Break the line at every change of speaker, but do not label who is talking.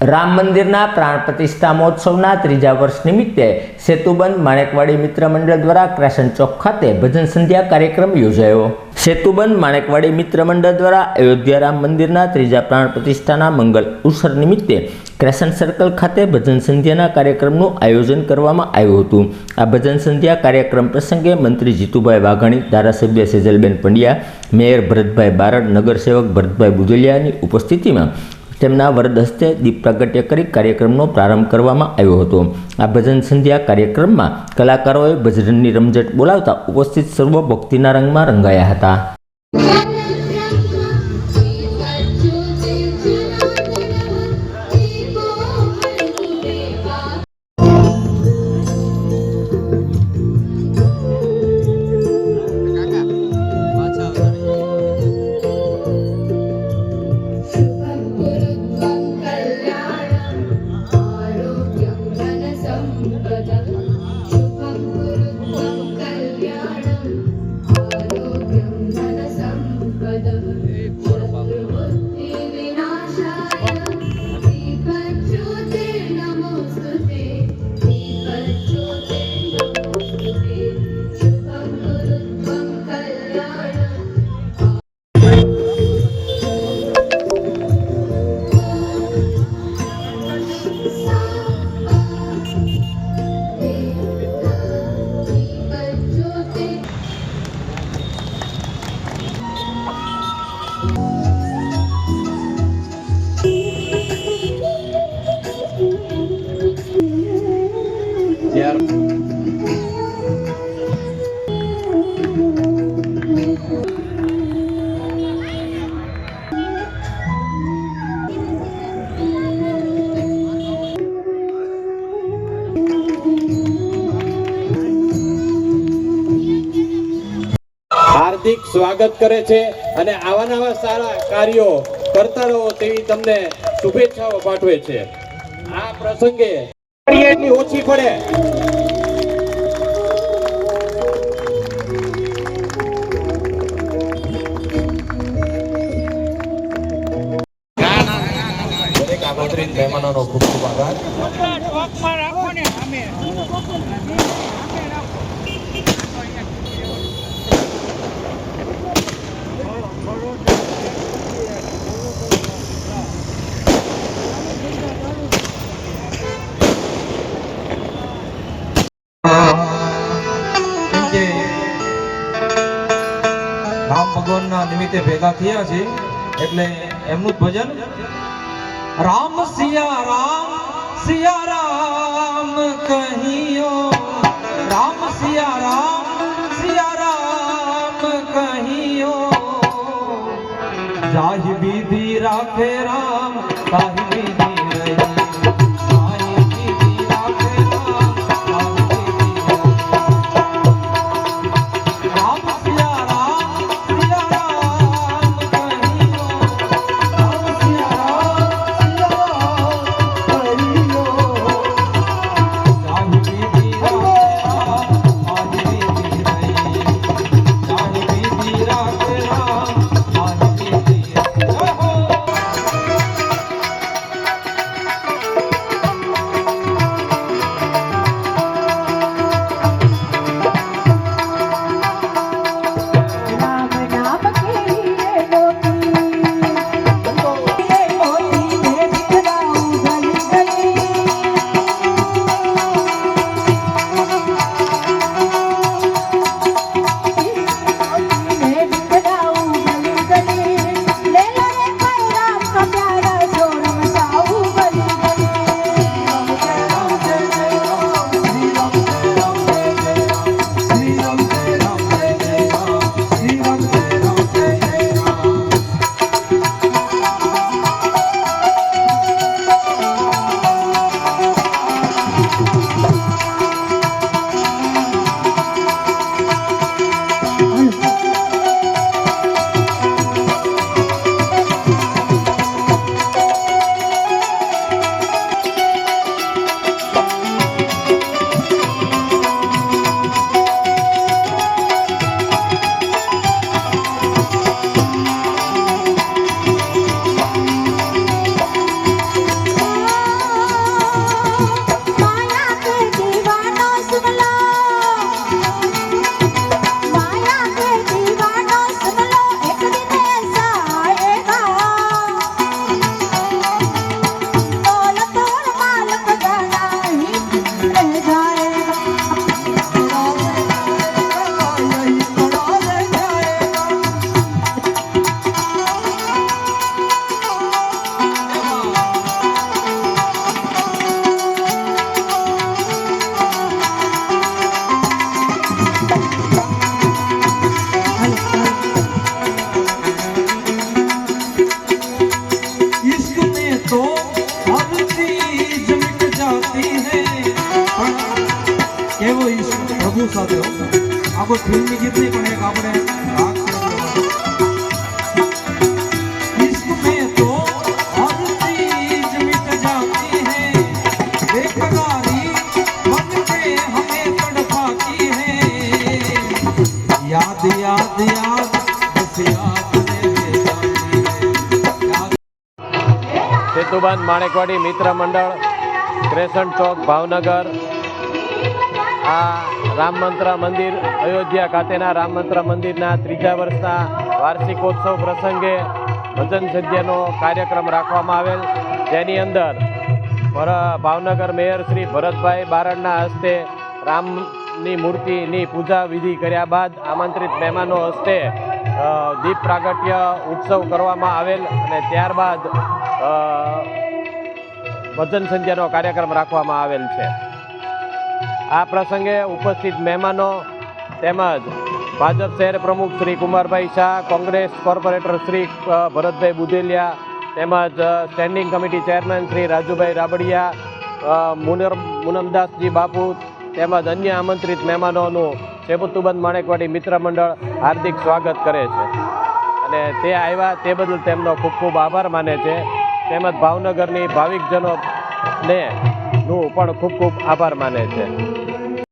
રામ મંદિરના પ્રાણ પ્રતિષ્ઠા મહોત્સવના ત્રીજા વર્ષ નિમિત્તે સેતુબંધ માણેકવાડી મિત્ર મંડળ દ્વારા ક્રેશન ચોક ખાતે ભજન સંધ્યા કાર્યક્રમ યોજાયો. સેતુબંધ માણેકવાડી મિત્ર મંડળ દ્વારા અયોધ્યા રામ મંદિરના ત્રીજા પ્રાણ પ્રતિષ્ઠાના મંગલ ઉત્સવ નિમિત્તે ક્રેશન સર્કલ ખાતે ભજન સંધ્યાના કાર્યક્રમનું આયોજન કરવામાં આવ્યું હતું. આ ભજન સંધ્યા કાર્યક્રમ પ્રસંગે મંત્રી જીતુભાઈ વાઘાણી, ધારાસભ્ય સેજલબેન પંડ્યા, મેયર ભરતભાઈ બારડ, નગરસેવક ભરતભાઈ બુદલિયાની ઉપસ્થિતિમાં તેમના વરદ હસ્તે દીપ પ્રાગટ્ય કરી કાર્યક્રમનો પ્રારંભ કરવામાં આવ્યો હતો. આ ભજન સંધ્યા કાર્યક્રમમાં કલાકારોએ ભજનની રમઝટ બોલાવતા ઉપસ્થિત સર્વ ભક્તિના રંગમાં રંગાયા હતા.
હાર્દિક સ્વાગત કરે છે અને આવા નવા સારા કાર્યો કરતા રહો તેવી તમને શુભેચ્છાઓ પાઠવે છે. આ પ્રસંગે એટલી ઓછી પડે. મહેમાનોનો ખૂબ ખૂબ આભાર.
રામ ભગવાનના નિમિત્તે ભેગા થયા છે, એટલે એમનું જ ભજન રામ સિયા રામ સિયા રામ કહિયો રામ સિયા રામ જાહી બીધી રાખે રામ હતું સાથીઓ આખો ફિલ્મની ગીત પણ એક આપણે રાગ
માણેકવાડી મિત્ર મંડળ, ક્રેસન્ટ ચોક, ભાવનગર. આ રામ મંત્ર મંદિર અયોધ્યા ખાતેના રામમંત્ર મંદિરના ત્રીજા વર્ષના વાર્ષિકોત્સવ પ્રસંગે ભજન સંધ્યાનો કાર્યક્રમ રાખવામાં આવેલ. જેની અંદર ભાવનગર મેયર શ્રી ભરતભાઈ બારડના હસ્તે રામની મૂર્તિની પૂજા વિધિ કર્યા બાદ આમંત્રિત મહેમાનો હસ્તે દીપ પ્રાગટ્ય ઉત્સવ કરવામાં આવેલ અને ત્યારબાદ ભજન સંધ્યાનો કાર્યક્રમ રાખવામાં આવેલ છે. આ પ્રસંગે ઉપસ્થિત મહેમાનો તેમજ ભાજપ શહેર પ્રમુખ શ્રી કુમારભાઈ શાહ, કોંગ્રેસ કોર્પોરેટર શ્રી ભરતભાઈ બુદેલિયા તેમજ standing committee chairman Shri Rajubhai Rabadiya મુનર મુનમદાસજી બાપુ તેમજ અન્ય આમંત્રિત મહેમાનોનું સેબુતુબંધ માણેકવાડી મિત્ર મંડળ હાર્દિક સ્વાગત કરે છે. અને તે આવ્યા તે બદલ તેમનો ખૂબ ખૂબ આભાર માને છે. તેમજ ભાવનગરની ભાવિકજનો ને નું પણ ખૂબ ખૂબ આભાર માને છે.